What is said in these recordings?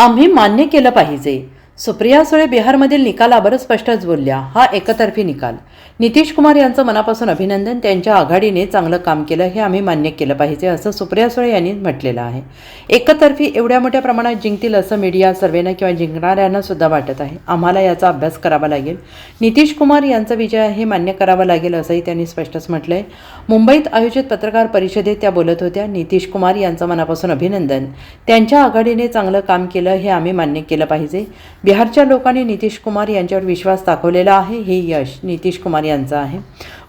आम्ही मान्य केलं पाहिजे. सुप्रिया सुळे बिहारमधील निकालावर स्पष्टच बोलल्या. हा एकतर्फी निकाल. नितीश कुमार यांचं मनापासून अभिनंदन त्यांच्या आघाडीने चांगलं काम केलं हे आम्ही मान्य केलं पाहिजे असं सुप्रिया सुळे यांनी म्हटलेलं आहे. एकतर्फी एवढ्या मोठ्या प्रमाणात जिंकतील असं मीडिया सर्वेनं किंवा जिंकणाऱ्यांना सुद्धा वाटत आहे. आम्हाला याचा अभ्यास करावा लागेल. नितीश कुमार यांचा विजय हे मान्य करावं लागेल असंही त्यांनी स्पष्टच म्हटलं आहे मुंबईत आयोजित पत्रकार परिषदेत त्या बोलत होत्या. नितीश कुमार यांचं मनापासून अभिनंदन. त्यांच्या आघाडीने चांगलं काम केलं हे आम्ही मान्य केलं पाहिजे. बिहारच्या लोकांनी नितीश कुमार यांच्यावर विश्वास दाखवलेला आहे. हे यश नितीश कुमार यांचं आहे.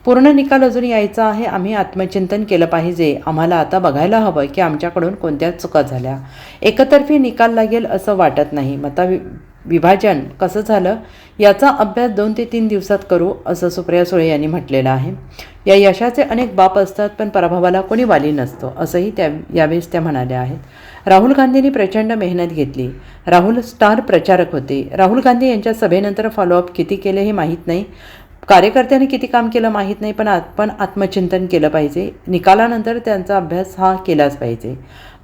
पूर्ण निकाल अजून यायचा आहे. आम्ही आत्मचिंतन केलं पाहिजे. आम्हाला आता बघायला हवं की आमच्याकडून कोणत्या चुका झाल्या. एकतर्फी निकाल लागेल असं वाटत नाही. मता विभाजन कसं झालं याचा अभ्यास दोन ते तीन दिवसात करू असं सुप्रिया सुळे यांनी म्हटलेलं आहे. या यशाचे अनेक बाप असतात पण पराभवाला कोणी वाली नसतो असंही त्या यावेळेस त्या म्हणाल्या आहेत. राहुल गांधींनी प्रचंड मेहनत घेतली. राहुल स्टार प्रचारक होते. राहुल गांधी यांच्या सभेनंतर फॉलोअप किती केले हे माहीत नाही कार्यकर्त्यांनी किती काम केलं माहीत नाही पण आपण आत्मचिंतन केलं पाहिजे. निकालानंतर त्यांचा अभ्यास हा केलाच पाहिजे.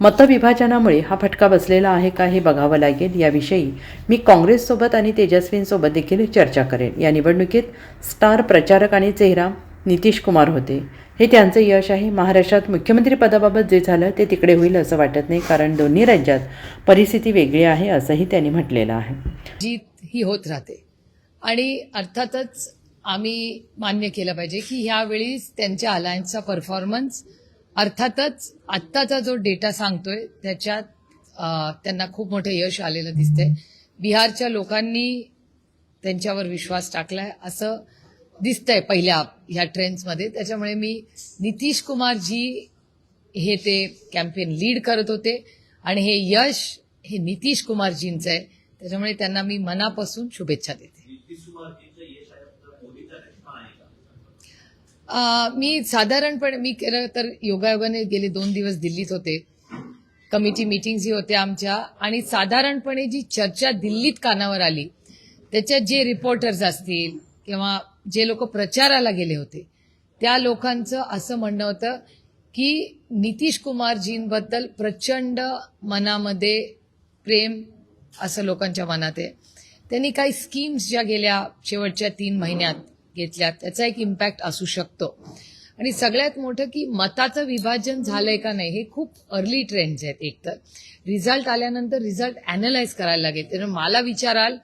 मतविभाजनामुळे हा फटका बसलेला आहे का हे बघावं लागेल. याविषयी मी काँग्रेससोबत आणि तेजस्वींसोबत देखील चर्चा करेन. या निवडणुकीत स्टार प्रचारक आणि चेहरा नितीश कुमार होते. हे त्यांचं यश आहे. महाराष्ट्रात मुख्यमंत्री पदाबाबत जे झालं ते तिकडे होईल असं वाटत नाही कारण दोन्ही राज्यात परिस्थिती वेगळी आहे असंही त्यांनी म्हटलेलं आहे. जीत ही होत राहते. आणि अर्थातच आम्ही मान्य केलं पाहिजे की ह्यावेळी त्यांच्या अलायन्सचा परफॉर्मन्स अर्थातच आत्ताचा जो डेटा सांगतोय त्याच्यात त्यांना खूप मोठं यश आलेलं दिसतंय. बिहारच्या लोकांनी त्यांच्यावर विश्वास टाकलाय असं दिसतंय पहिल्या ह्या ट्रेंड्समध्ये त्याच्यामुळे मी नितीश कुमारजी हे ते कॅम्पेन लीड करत होते आणि हे यश हे नितीश कुमारजींचं आहे. त्याच्यामुळे त्यांना मी मनापासून शुभेच्छा देते. मी साधारणपणे मी केलं तर योगायोगाने गेले दोन दिवस दिल्लीत होते. कमिटी मिटिंग्सही होत्या आमच्या. आणि साधारणपणे जी चर्चा दिल्लीत कानावर आली त्याच्यात जे रिपोर्टर्स असतील किंवा जे लोक प्रचाराला गेले होते त्या लोकांचं असं म्हणणं होतं की नितीश कुमारजींबद्दल प्रचंड मनामध्ये प्रेम असं लोकांच्या मनात आहे. त्यांनी काही स्कीम्स ज्या गेल्या शेवटच्या तीन महिन्यात घेतल्या त्याचा एक इम्पॅक्ट असू शकतो. आणि सगळ्यात मोठं की मताचं विभाजन झालंय का नाही हे खूप अर्ली ट्रेंड्स आहेत एकतर. रिझल्ट आल्यानंतर रिझल्ट अॅनलाइज करायला लागेल. तर मला विचाराल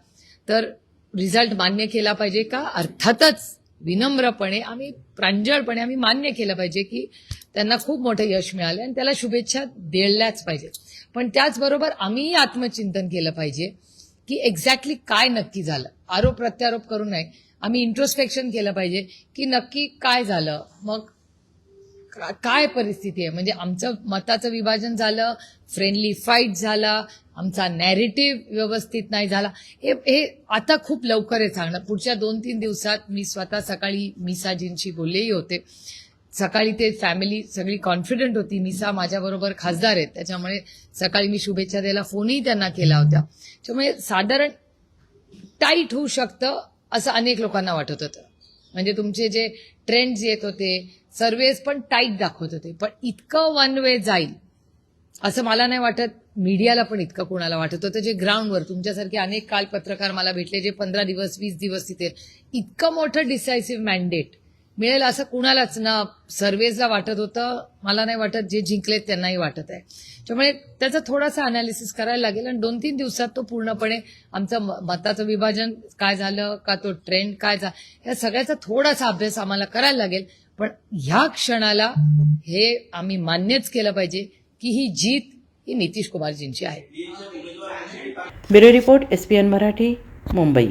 तर रिझल्ट मान्य केला पाहिजे का? अर्थातच विनम्रपणे आम्ही प्रांजळपणे आम्ही मान्य केलं पाहिजे की त्यांना खूप मोठं यश मिळालं आणि त्याला शुभेच्छा देण्याच पाहिजे पण त्याचबरोबर आम्हीही आत्मचिंतन केलं पाहिजे. की एक्झॅक्टली काय नक्की झालं. आरोप प्रत्यारोप करू नये. आम्ही इंट्रोस्पेक्शन केलं पाहिजे की नक्की काय झालं. मग काय परिस्थिती आहे? म्हणजे आमचं मताचं विभाजन झालं फ्रेंडली फाईट झाला आमचा नॅरेटिव्ह व्यवस्थित नाही झाला. हे हे आता खूप लवकर आहे सांगणं. पुढच्या दोन तीन दिवसात मी स्वतः सकाळी मिसाजींशी बोललेही होते. सकाळी ते फॅमिली सगळी कॉन्फिडंट होती. मिसा माझ्याबरोबर खासदार आहेत. त्याच्यामुळे सकाळी मी शुभेच्छा द्यायला फोनही त्यांना केला होता. त्यामुळे साधारण टाईट होऊ शकतं असं अनेक लोकांना वाटत होतं. म्हणजे तुमचे जे ट्रेंड्स येत होते सर्वेज पण टाईट दाखवत होते. पण इतकं वन वे जाईल असं मला नाही वाटत. मीडियाला पण इतकं कोणाला वाटत होतं. जे ग्राउंडवर तुमच्यासारखे अनेक काल पत्रकार मला भेटले जे पंधरा दिवस वीस दिवस तिथे. इतकं मोठं डिसायसिव्ह मॅन्डेट मिळेल असं कुणालाच ना सर्वेजला वाटत होतं. मला नाही वाटत जे जिंकले त्यांनाही वाटत आहे. त्यामुळे त्याचा थोडासा अनालिसिस करायला लागेल आणि दोन तीन दिवसात तो पूर्णपणे आमचं म- मताचं विभाजन काय झालं का तो ट्रेंड काय झाला या सगळ्याचा थोडासा अभ्यास आम्हाला करायला लागेल. पण ह्या क्षणाला हे आम्ही मान्यच केलं पाहिजे की ही जीत ही नितीश कुमारजींची आहे. Bureau report S P N Marathi Mumbai.